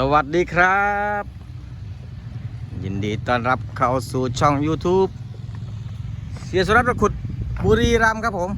สวัสดีครับ ยินดีต้อนรับเข้าสู่ช่อง YouTube เสียสุรัตน์ประขุดบุรีรัมย์ครับผม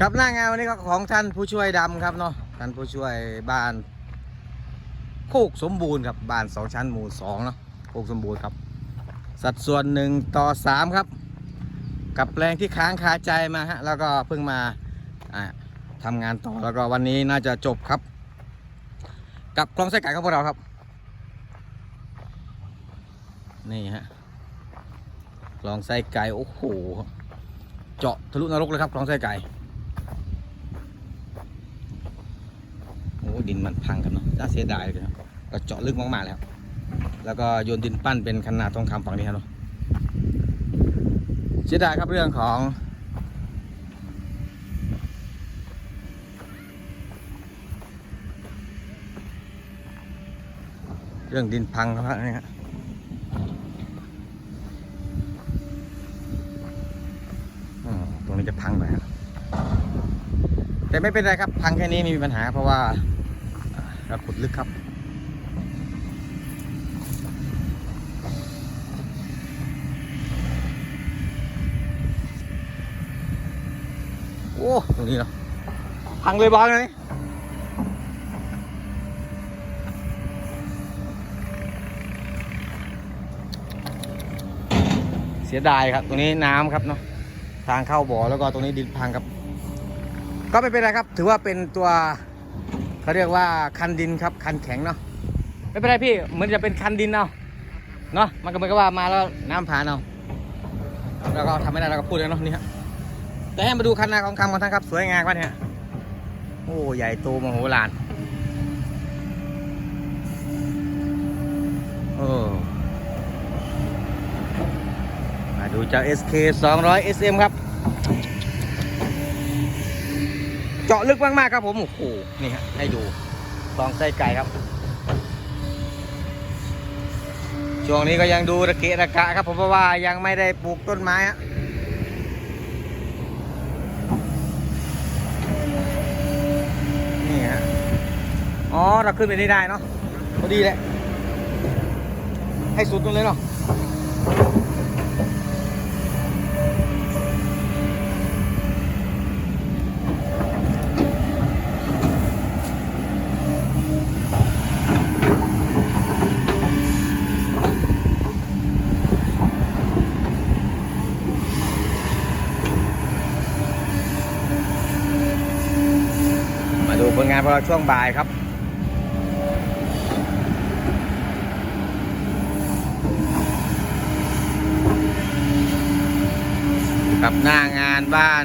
กับหน้างานวันนี้ก็ของท่านผู้ช่วยดำครับเนาะท่านผู้ช่วยบ้าน โคกสมบูรณ์ครับบ้านสองชั้นหมู่สองเนาะโคกสมบูรณ์ครับ สัดส่วนหนึ่งต่อสามครับ กับแปลงที่ค้างคาใจมาฮะแล้วก็เพิ่งมาอ่าทำงานต่อแล้วก็วันนี้น่าจะจบครับ กับกลองไส้ไก่ของพวกเราครับ นี่ฮะกลองไส้ไก่โอ้โหเจาะทะลุนรกเลยครับกลองไส้ไก่โอ้ดินมันพังกันเนาะน่าเสียดายเลยครับก็เจาะลึกมากๆแล้วแล้วก็โยนดินปั้นเป็นขนาดทองคำฝั่งนี้ครับเนาะเสียดายครับเรื่องของ เรื่องดินพังครับเนี่ฮะตรงนี้จะพังหน่อยครับแต่ไม่เป็นไรครับ พังแค่นี้ไม่มีปัญหา เพราะว่าเราขุดลึกครับโอ้ตรงนี้เนาะพังเลยบอลเลย สียดายครับตรงนี้น้ำครับเนาะทางเข้าบ่อแล้วก็ตรงนี้ดินพังครับ ก็ไม่เป็นไรครับ ถือว่าเป็นตัวเขาเรียกว่าคันดินครับคันแข็งเนาะไม่เป็นไรพี่เหมือนจะเป็นคันดินเอาเนาะมันก็เหมือนกับว่ามาแล้วน้ำผ่านเอาแล้วก็ทำไม่ได้เราก็พูดเลยเนาะนี่ฮะแต่ให้มาดูคันนาของคำของท่านครับ สวยงามครับเนี่ยโอ้ใหญ่โตมโหฬารโอ้า ดูเจ้า SK 200 SM ครับ เจาะลึกมากๆครับผมโอ้โหนี่ฮะให้ดูตองไส้ไก่ครับ ช่วงนี้ก็ยังดูระเกะระกะครับผมเพราะว่ายังไม่ได้ปลูกต้นไม้ฮะนี่ฮะอ๋อเราขึ้นไปนี่ได้เนาะพอดีแหละให้สุดตรงเลยเนาะ มาดูผลงานของ เราช่วงบ่ายครับ กับหน้างานบ้าน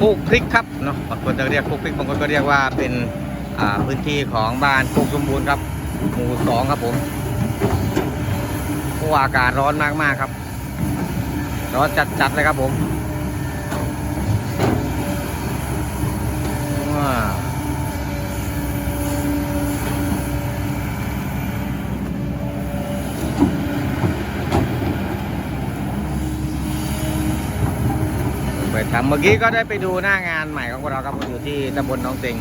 ปูกพริกครับเนาะบางคนจะเรียกปูกพริกบางคนก็เรียกว่าเป็นพื้นที่ของบ้านโคกสมบูรณ์ครับ หมู่สองครับผมเพราะอากาศร้อนมากๆครับร้อนจัดๆเลยครับผม ว้าวไปทำ เมื่อกี้ก็ได้ไปดูหน้างานใหม่ของพวกเราครับอยู่ที่ตำบลน้องเต็ง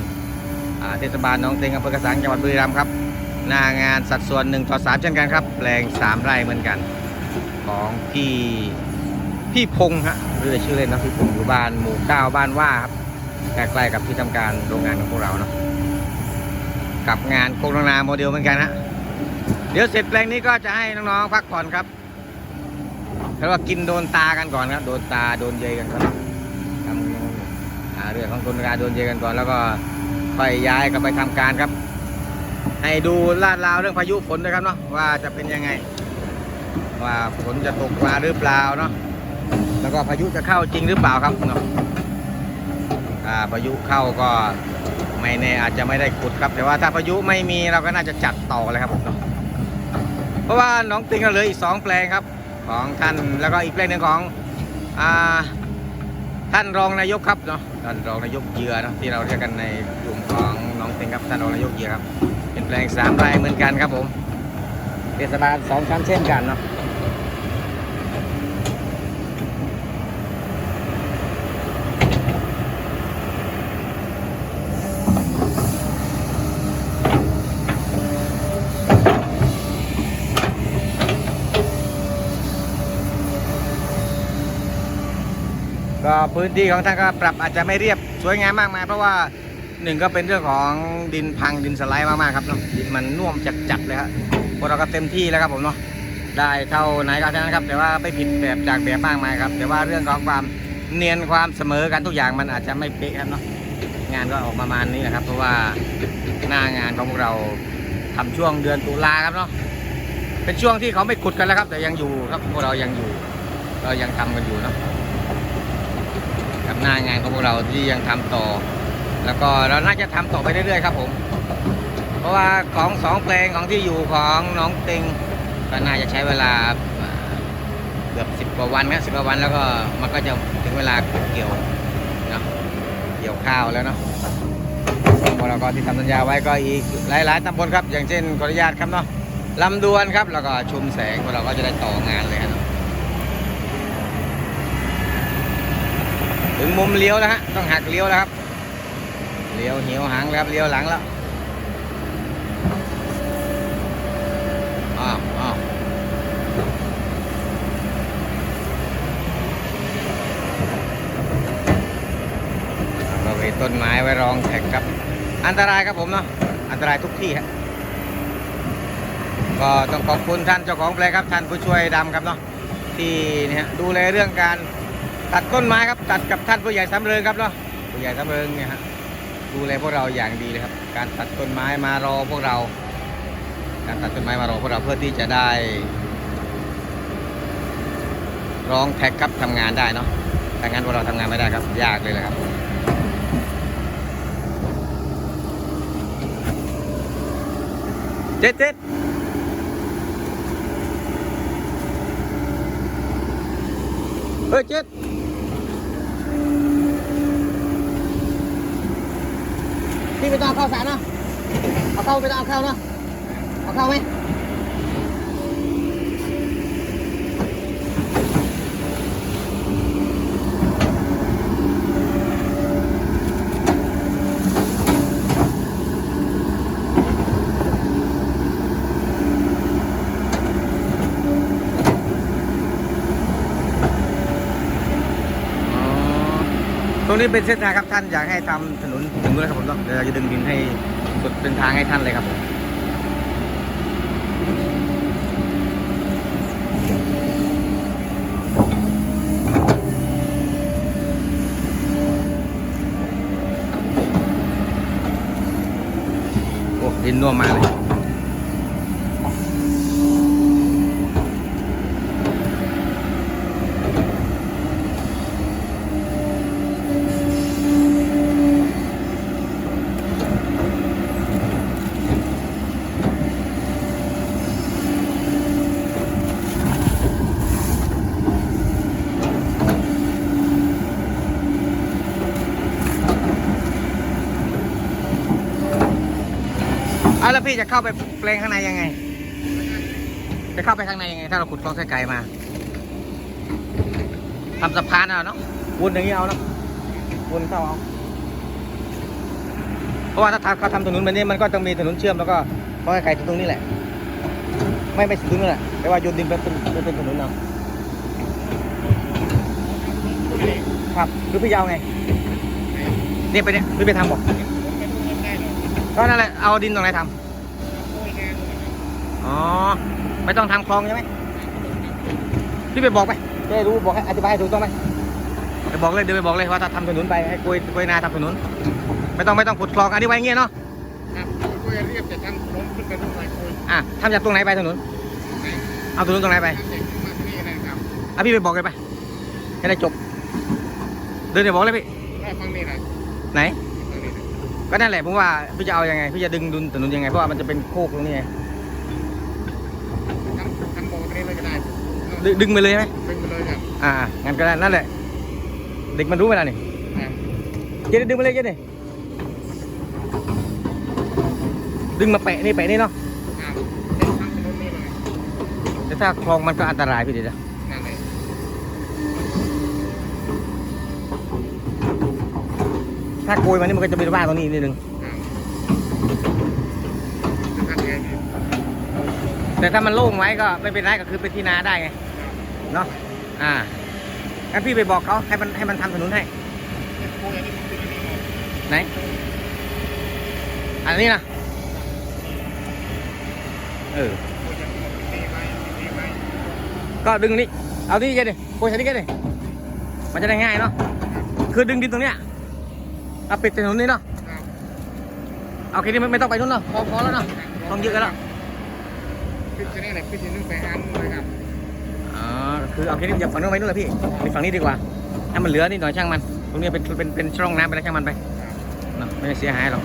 อ่าเทศบาลน้องเต็งอำเภอกระสังจังหวัดบุรีรัมย์ครับ หน้างานสัดส่วน1ต่อ3เช่นกันครับ แปลง 3 ไร่เหมือนกัน ของพี่พี่พงษ์ฮะเรือชื่อเล่นนะพี่พงษ์อยู่บ้านหมู่เก้าบ้านว่าครับใกล้ๆกับที่ทำการโรงงานของพวกเราเนาะกับงานโครงนาโมเดลเหมือนกันฮะเดี๋ยวเสร็จแปลงนี้ก็จะให้น้องๆพักผ่อนครับแล้วว่ากินโดนตากันก่อนครับ โดนตาโดนเยยกันก่อน เรื่องของโครงนาโดนเยกันก่อนแล้วก็ค่อยย้ายกันไปทำการครับ ให้ดูลาดราวเรื่องพายุฝนด้วยครับเนาะว่าจะเป็นยังไง ว่าฝนจะตกมาหรือเปล่าเนาะแล้วก็พายุจะเข้าจริงหรือเปล่าครับเนาะพายุเข้าก็ไม่แน่อาจจะไม่ได้ขุดครับ แต่ว่าถ้าพายุไม่มีเราก็น่าจะจัดต่อเลยครับผมเนาะเพราะว่าน้องติงเราเหลืออีกสองแปลงครับ ของท่านแล้วก็อีกแปลงหนึ่งของอ่า ท่านรองนายกครับเนาะท่านรองนายกเยือเนาะที่เราเรียกกันในกลุ่มของน้องเต็งครับท่านรองนายกเยือครับเป็นแปลงสามไร่เหมือนกันครับผมเทศบาลสองชั้นเช่นกันเนาะ ก็พื้นที่ของท่านก็ปรับอาจจะไม่เรียบสวยงามมากมาย เพราะว่าหนึ่งก็เป็นเรื่องของดินพังดินสไลด์มากๆครับเนาะดินมันน่วมจัดๆเลยครับพวกเราก็เต็มที่แล้วครับผมเนาะได้เท่าไหนก็เท่านั้นครับ แต่ว่าไม่ผิดแบบจากแบบมากมายครับ แต่ว่าเรื่องของความเนียนความเสมอกันทุกอย่างมันอาจจะไม่เป๊ะครับเนาะงานก็ออกประมาณนี้นะครับ เพราะว่าหน้างานของพวกเราทำช่วงเดือนตุลาครับเนาะเป็นช่วงที่เขาไม่ขุดกันแล้วครับ แต่ยังอยู่ครับพวกเรายังอยู่เรายังทำกันอยู่เนาะ กับหน้างานของพวกเราที่ยังทำต่อ แล้วก็เราน่าจะทำต่อไปเรื่อยๆครับผม เพราะว่าของสองเพลงของที่อยู่ของน้องต็งก็น่าจะใช้เวลาอ่าเกือบสิบกว่าวันนะสิบกว่าวันแล้วก็มันก็จะถึงเวลาเกี่ยวเนาะเกี่ยวข้าวแล้วเนาะพวกเราก็ที่ทำสัญญาไว้ก็อีกหลายๆตำบลครับ อย่างเช่นขออนุญาตครับเนาะลำดวนครับแล้วก็ชุมแสงพวกเราก็จะได้ต่องานเลยครับ ถึงมุมเลี้ยวแล้วฮะ ต้องหักเลี้ยวแล้วครับ เลี้ยวเหี่ยวหางแล้วครับ เลี้ยวหลังแล้วอ้าวอ้าวบริเวณต้นไม้ไว้รองแท็กครับ อันตรายครับผมเนาะ อันตรายทุกที่ฮะ ก็ต้องขอบคุณท่านเจ้าของแปลงครับ ท่านผู้ช่วยดำครับเนาะ ที่เนี่ยดูแลเรื่องการ ตัดต้นไม้ครับตัดกับท่านผู้ใหญ่สำเริงครับเนาะผู้ใหญ่สำเริงเนี่ยฮะดูแลพวกเราอย่างดีเลยครับ การตัดต้นไม้มารอพวกเรา การตัดต้นไม้มารอพวกเราเพื่อที่จะได้ร้องแท็กครับทำงานได้เนาะถ้างั้นพวกเราทำงานไม่ได้ครับ ยากเลยแหละครับเจ็ดเจ็ดเฮ้ยเจ็ด พี่ไม่ต้องเอาเข้าสารเนาะเอาเข้าไม่ต้องเอาเข้าเนาะเอาเข้าไหมอ๋อตรงนี้เป็นเส้นทางครับท่านอยากให้ทำถนน งนู้นนะครับผมเดี๋ยวเราจะดึงดินให้สุดเป็นทางให้ท่านเลยครับผมโอ้ดินน่วมมากเลย อะแล้วพี่จะเข้าไปแปลงข้างในยังไง จะเข้าไปข้างในยังไง ถ้าเราขุดคลองไส้ไก่มาทำสะพานเอาเนาะวนอย่างนี้เอาเนาะวนเข้าเอาเพราะว่าถ้าทำเขาทำถนนแบบนี้มันก็ต้องมีถนนเชื่อมแล้วก็คลองไส้ไก่ตรงนี้แหละ ไม่ไม่ถึงตรงนี้แหละแต่ว่าโยนดินไปเป็นเป็นเป็นถนนเอาครับหรือพี่ยาวไงเนี่ยไปเนี่ยหรือไปทำบอกก็นั่นแหละเอาดินตรงไหนทำ อ๋อ ไม่ต้องทำคลองใช่ไหมพี่ไปบอกไปจะได้รู้บอกให้อธิบายให้ถูกต้องไหมไปบอกเลยเดี๋ยวไปบอกเลยว่าถ้าทำถนนไปให้กล้วยกล้วยนาทำถนน ไม่ต้องไม่ต้องขุดคลองอันนี้ไว้อย่างเงี้ยเนาะครับคุยเรียบแต่ทางลงขึ้นไปตรงไหนคุยอะทำจากตรงไหนไปถนนไหนเอาถนนตรงไหนไปทางเด็กมาที่นี่นะครับอะพี่ไปบอกเลยไปให้ได้จบ เดินเดี๋ยวบอกเลยพี่ได้ฟังนี่นะไหนฟังนี่นะก็นั่นแหละผมว่าพี่จะเอายังไงพี่จะดึงดุนถนนยังไงเพราะว่ามันจะเป็นโคกตรงนี้ไง ทำทำโบตรงนี้เลยก็ได้ ดึงดึงไปเลยไหมดึงไปเลยครับอ่างั้นก็ได้นั่นแหละ เด็กมันรู้เวลานี่ครับเจ๊ดึงมาเลยเจ๊ดิดึงมาแปะนี่แปะนี่เนาะครับทำถนนนี่เลยแต่ถ้าคลองมันก็อันตรายพี่เดี๋ยวนะนั่นเลยถ้าโกยมานี่มันก็จะเป็นว่างตรงนี้นิดนึงครับจะทำยังไงดีแต่ถ้ามันโล่งไว้ก็ไม่เป็นไรก็คือเป็นที่นาได้ไง เนาะอ่างั้นพี่ไปบอกเขาให้มันให้มันทำถนนให้ไหนอันนี้นะเออโกยอันนี้มันเป็นนี่ไหมเป็นนี่ไหมก็ดึงนี่เอานี่แกดิโกยใส่นี่แกดิมันจะได้ง่ายเนาะคือดึงดินตรงเนี้ยเอาปิดถนนนี้เนาะเอาแค่นี้ไม่ไม่ต้องไปนู่นเนาะพอพอแล้วเนาะต้องเยอะแล้วขึ้นจะนี่แหละขึ้นจะนึ่งไปอันเลยครับ คือเอาแค่นี้อย่าฝั่งนู้นไปนู่นเลยพี่ไปฝั่งนี้ดีกว่าให้มันเหลือนิดหน่อยช่างมัน ตรงนี้เป็นเป็นเป็นช่องน้ำไปแล้วช่างมันไปครับเนาะไม่ได้เสียหายหรอก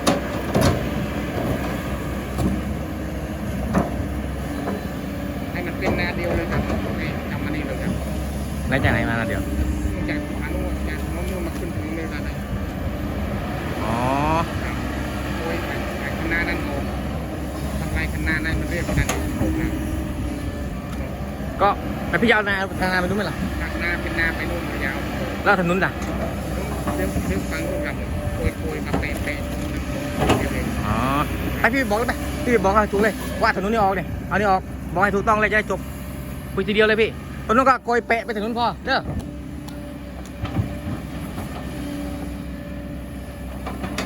ให้มันเป็นนาเดียวเลยครับโอเคทำมานี่เลยครับไหนจากไหนมาล่ะเดี๋ยว จากอนุจากโน้นนู่นมาขึ้นถึงเลยนะ อ๋อ ครับโอ้ยไอ้คณะนั้นโอ้ทำไรคณะนั้นมันเรียกคณะนี้โอ้นะ ก็ไปพี่ยาวนาทางนาไปนู้นไหมล่ะจากนาเป็นนาไปนู่นยาวแล้วถนนจ้ะเรื่องเรื่องฟังนู่นครับโกยโกยมาเปะเปะเองอ๋อไปพี่บอกเลยไปพี่บอกให้ถูกเลย ว่าถนนนี้ออกเนี่ยเอานี่ออกบอกให้ถูกต้องเลยจะได้จบคุยทีเดียวเลยพี่ตรงนู้นก็โกยเปะไปถนนพอเด้อ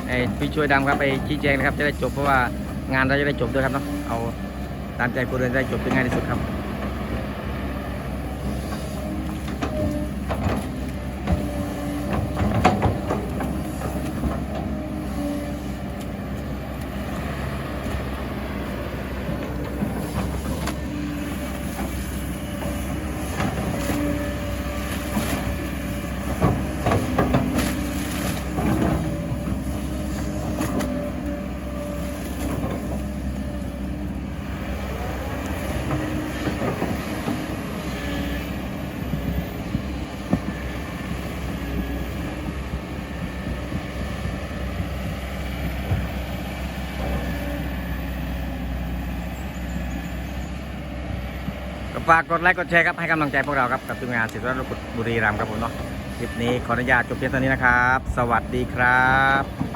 ไอ้พี่ช่วยดำครับไปชี้แจงนะครับจะได้จบเพราะว่างานเราจะได้จบด้วยครับเนาะเอาตามใจผู้เดินได้จบได้ง่ายที่สุดครับ ฝากกดไลค์กดแชร์ครับให้กำลังใจพวกเราครับกับทีมงานศิษย์วัดบุรีรัมย์ครับผมเนาะคลิปนี้ขออนุญาตจบเพียงเท่านี้นะครับ สวัสดีครับ